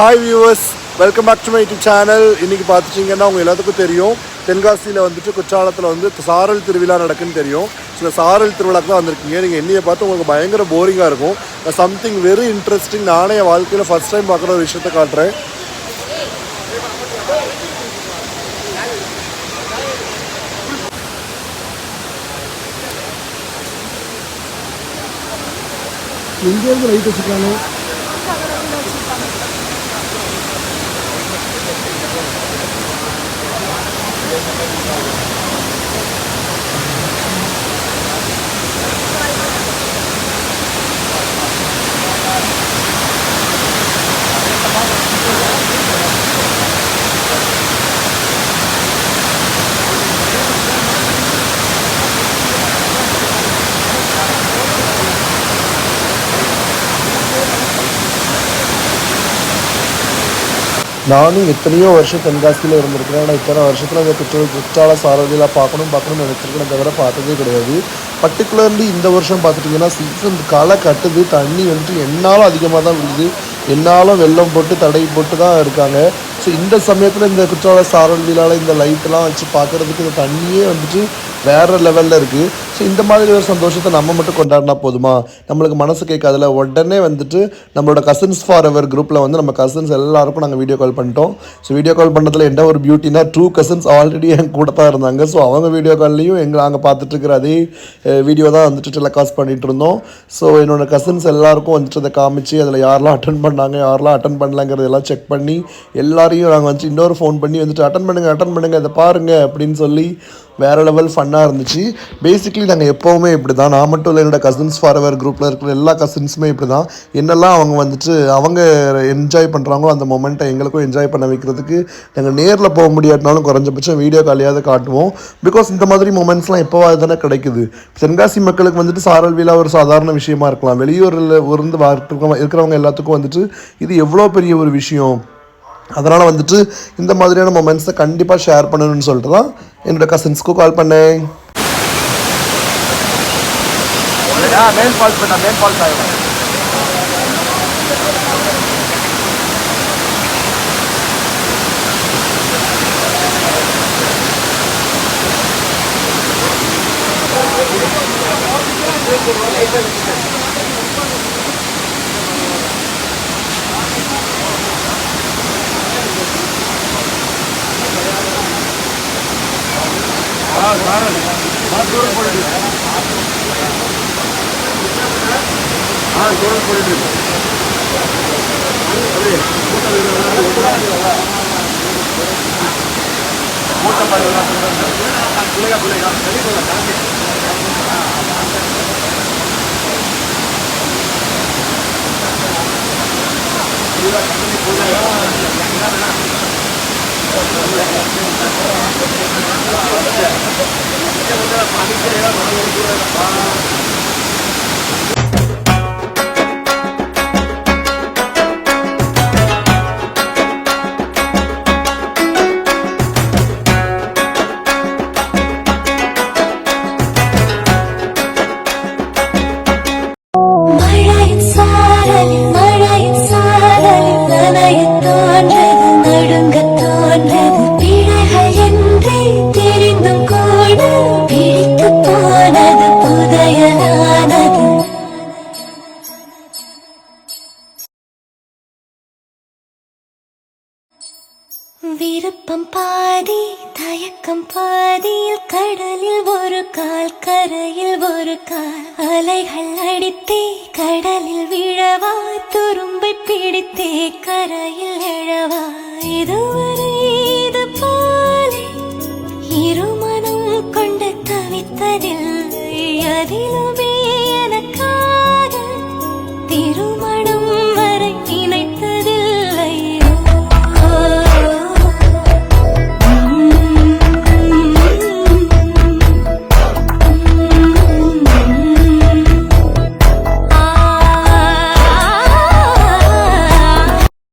Hi viewers welcome back to my YouTube channel இன்றைக்கி பார்த்துட்டிங்கன்னா உங்கள் எல்லாத்துக்கும் தெரியும். தென்காசியில் வந்துட்டு குற்றாலத்தில் வந்து சாரல் திருவிழா நடக்குன்னு தெரியும். ஸோ இந்த சாரல் திருவிழாக்கு தான் வந்திருக்கீங்க. நீங்கள் என்னையை பார்த்து உங்களுக்கு பயங்கர போரிங்காக இருக்கும். சம்திங் வெரி இன்ட்ரெஸ்டிங் நானே என் வாழ்க்கையில் ஃபஸ்ட் டைம் பார்க்குற ஒரு விஷயத்தை காட்டுறேன். எங்கேருந்து லைட் வச்சுருக்காங்க Thank you. நானும் எத்தனையோ வருஷம் தென்காசியில் இருந்திருக்கிறேன். ஆனால் இத்தனை வருஷத்தில் இந்த குற்ற குற்றால சாரதியில் பார்க்கணும் பார்க்கணும்னு நினச்சிருக்கேன். தவிர பார்த்ததே கிடையாது. பர்டிகுலர்லி இந்த வருஷம் பார்த்துட்டிங்கன்னா சீசன் களை கட்டுது தண்ணி வந்துட்டு என்னாலும் அதிகமாக தான் விழுது. என்னாலும் வெள்ளம் போட்டு தடை போட்டு தான் இருக்காங்க. ஸோ இந்த சமயத்தில் இந்த குற்றால சாரல் விழாவில் இந்த லைட்டெல்லாம் வச்சு பார்க்குறதுக்கு இந்த தண்ணியே வந்துட்டு வேறு லெவலில் இருக்குது ஸோ இந்த மாதிரி ஒரு சந்தோஷத்தை நம்ம மட்டும் கொண்டாடினா போதுமா? நம்மளுக்கு மனசு கேட்காதுல. உடனே வந்துட்டு நம்மளோட கசின்ஸ் ஃபார் எவர் குரூப்பில் வந்து நம்ம கசின்ஸ் எல்லாருக்கும் நாங்கள் வீடியோ கால் பண்ணிட்டோம். ஸோ வீடியோ கால் பண்ணுறதுல என்ன ஒரு பியூட்டினா டூ கசின்ஸ் ஆல்ரெடி என் கூட தான் இருந்தாங்க. ஸோ அவங்க வீடியோ கால்லையும் எங்களை நாங்கள் பார்த்துட்ருக்கிற அதே வீடியோ தான் வந்துட்டு டெலகாஸ்ட் பண்ணிகிட்டு இருந்தோம். ஸோ என்னோட கசின்ஸ் எல்லாருக்கும் வந்துட்டு அதை காமிச்சு அதில் யாரெல்லாம் அட்டன் பண்ணாங்க யாரெல்லாம் அட்டன் பண்ணலங்கிறதெல்லாம் செக் பண்ணி எல்லாரையும் நாங்கள் வந்து இன்னொரு ஃபோன் பண்ணி வந்துட்டு அட்டன் பண்ணுங்கள் அட்டன் பண்ணுங்கள் இதை பாருங்கள் அப்படின்னு சொல்லி வேறு லெவல் ஃபன்னாக இருந்துச்சு. பேசிக்கலி நாங்கள் எப்போவுமே இப்படி தான் நான் மட்டும் இல்லை என்னோட கசின்ஸ் ஃபார் எவர் குரூப்பில் இருக்கிற எல்லா கசின்ஸுமே இப்படி தான் என்னெல்லாம் அவங்க வந்துட்டு அவங்க என்ஜாய் பண்ணுறாங்களோ அந்த மொமெண்ட்டை எங்களுக்கும் என்ஜாய் பண்ண வைக்கிறதுக்கு நாங்கள் நேரில் போக முடியாட்டினாலும் குறைஞ்சபட்சம் வீடியோ காலியாவது காட்டுவோம். பிகாஸ் இந்த மாதிரி மொமெண்ட்ஸ்லாம் எப்போவாது தானே கிடைக்குது. தென்காசி மக்களுக்கு வந்துட்டு சாரல் விழா ஒரு சாதாரண விஷயமா இருக்கலாம். வெளியூரில் இருந்து வா- இருக்கிறவங்க எல்லாத்துக்கும் வந்துட்டு இது எவ்வளோ பெரிய ஒரு விஷயம்? அதனால் வந்துட்டு இந்த மாதிரியான மொமெண்ட்ஸை கண்டிப்பாக ஷேர் பண்ணணும்னு சொல்லிட்டு தான் என்னோட கசின்ஸ்க்கு கால் பண்ணேன். தூரம் போயிட்டு ஆ தூரம் போயிட்டு மூட்டை பாருங்க. பிள்ளைங்க பிள்ளைங்க 때마다 밤이 새가 너무 힘들어요. விருப்பம் பாதி தயக்கம் பாதியில் கடலில் ஒரு கால் கரையில் ஒரு கால். அலைகள் அடித்தே கடலில் விழவா துரும்பை பிடித்தே கரையில் எழவா. இதுவரை இது போலே இருமனம் கொண்டு தவித்ததில்லை அதிலுமே